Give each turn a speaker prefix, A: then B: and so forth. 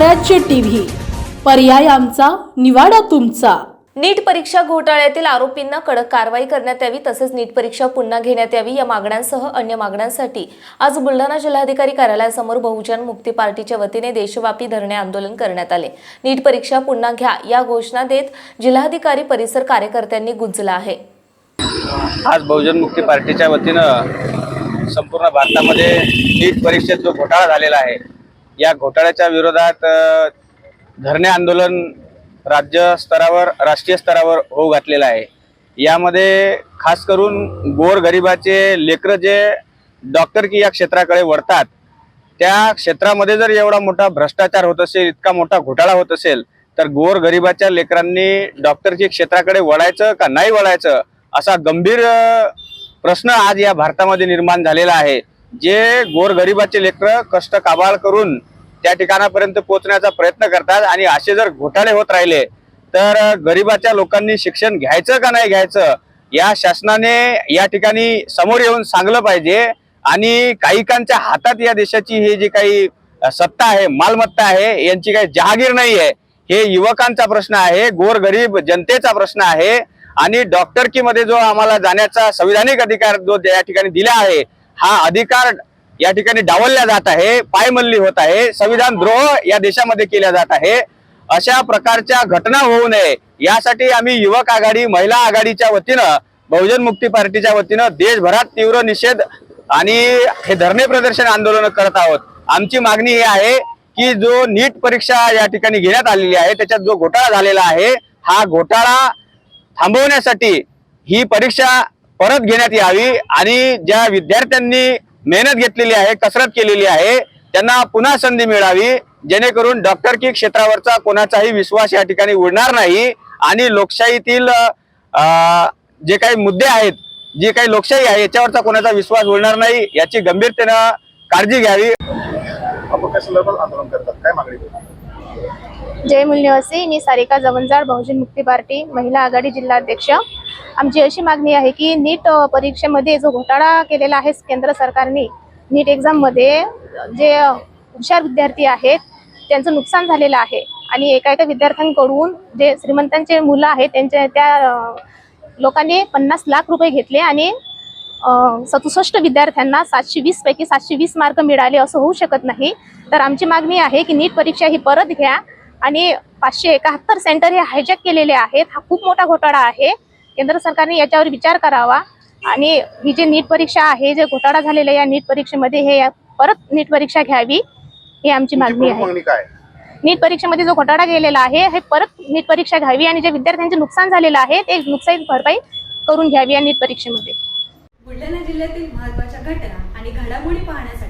A: स्वराज्य टीव्ही. पर्याय आमचा निवाडा तुमचा.
B: नीट परीक्षा घोटाळ्यातील आरोपींना कडक कारवाई करण्यात यावी तसेच नीट परीक्षा पुन्हा घेण्यात यावी या मागण्यांसह अन्य मागण्यांसाठी आज बुलढाणा जिल्हाधिकारी कार्यालयासमोर बहुजन मुक्ती पार्टीच्या वतीने देशव्यापी धरणे आंदोलन करण्यात आले. नीट परीक्षा पुन्हा घ्या या घोषणा देत जिल्हाधिकारी परिसर कार्यकर्त्यांनी गुंजला आहे.
C: आज बहुजन मुक्ती पार्टीच्या वतीनं संपूर्ण भारतामध्ये नीट परीक्षेत जो घोटाळा झालेला आहे या घोटाळ्याच्या विरोधात धरणे आंदोलन राज्य स्तरावर राष्ट्रीय स्तरावर होऊ घातलेलं आहे. यामध्ये खास करून गोरगरिबाचे लेकरं जे डॉक्टर की या क्षेत्राकडे वळतात त्या क्षेत्रामध्ये जर एवढा मोठा भ्रष्टाचार होत असेल इतका मोठा घोटाळा होत असेल तर गोर गरिबाच्या लेकरांनी डॉक्टरची क्षेत्राकडे वळायचं का नाही वळायचं असा गंभीर प्रश्न आज या भारतामध्ये निर्माण झालेला आहे. जे गोर गरिबाचे कष्ट काबाळ करून त्या ठिकाणापर्यंत पोहोचण्याचा प्रयत्न करतात. आणि असे जर घोटाळे होत राहिले तर गरिबाच्या लोकांनी शिक्षण घ्यायचं का नाही घ्यायचं या शासनाने या ठिकाणी समोर येऊन सांगलं पाहिजे. आणि काहीकांच्या हातात या देशाची ही जी काही सत्ता आहे मालमत्ता आहे यांची काही जहागीर नाही आहे हे युवकांचा प्रश्न आहे गोरगरीब जनतेचा प्रश्न आहे. आणि डॉक्टरकीमध्ये जो आम्हाला जाण्याचा संविधानिक अधिकार जो या ठिकाणी दिला आहे हा अधिकार या ठिकाणी डावलल्या जात आहे पायमल्ली होत आहे संविधान द्रोह या देशामध्ये केला जात आहे. अशा प्रकारच्या घटना होऊ नये. यासाठी आम्ही युवक आघाडी महिला आघाडीच्या वतीनं बहुजन मुक्ती पार्टीच्या वतीनं देशभरात तीव्र निषेध आणि हे धरणे प्रदर्शन आंदोलन करत आहोत. आमची मागणी ही आहे की जो नीट परीक्षा या ठिकाणी घेण्यात आलेली आहे त्याच्यात जो घोटाळा झालेला आहे हा घोटाळा थांबवण्यासाठी ही परीक्षा परत घेण्यात यावी आणि ज्या विद्यार्थ्यांनी मेहनत घेतलेली आहे कसरत केलेली आहे. त्यांना पुन्हा संधी मिळावी जेणेकरून डॉक्टर की क्षेत्रावरचा कोणाचाही विश्वास या ठिकाणी उडणार नाही. आणि लोकशाहीतील जे काही मुद्दे आहेत जी काही लोकशाही आहे याच्यावरचा कोणाचा विश्वास उडणार नाही याची गंभीरतेनं काळजी घ्यावी.
D: आपण काय आंदोलन करतात. काय मागणी
E: जय मूल्यवासी मी सारिका जवंजाळ बहुजन मुक्ती पार्टी महिला आघाडी जिल्हाध्यक्ष. आमची अशी मागणी आहे की नीट परीक्षेमध्ये जो घोटाळा केलेला आहे केंद्र सरकारने नीट एक्झाममध्ये जे हुशार विद्यार्थी आहेत त्यांचं नुकसान झालेलं आहे. आणि एका एका विद्यार्थ्यांकडून जे श्रीमंतांचे मुलं आहेत त्यांच्या त्या लोकांनी पन्नास लाख रुपये घेतले आणि सदुसष्ट विद्यार्थ्यांना सातशे वीस पैकी सातशे वीस मार्क मिळाले असं होऊ शकत नाही. तर आमची मागणी आहे की नीट परीक्षा ही परत घ्या. आणि पाचशे एकाहत्तर सेंटर हे हायजॅक केलेले आहेत. हा खूप मोठा घोटाळा आहे. केंद्र सरकारने याच्यावर विचार करावा. आणि ही जी नीट परीक्षा आहे जे घोटाळा झालेला आहे या नीट परीक्षेमध्ये हे परत नीट परीक्षा घ्यावी ही आमची मागणी आहे. नीट परीक्षेमध्ये जो घोटाळा गेलेला आहे हे परत नीट परीक्षा घ्यावी आणि जे विद्यार्थ्यांचे नुकसान झालेलं आहे ते नुकसान भरपाई करून घ्यावी या नीट परीक्षेमध्ये.
F: बुलढाणा जिल्ह्यातील महत्त्वाच्या घटना आणि घडामोडी पाहण्यासाठी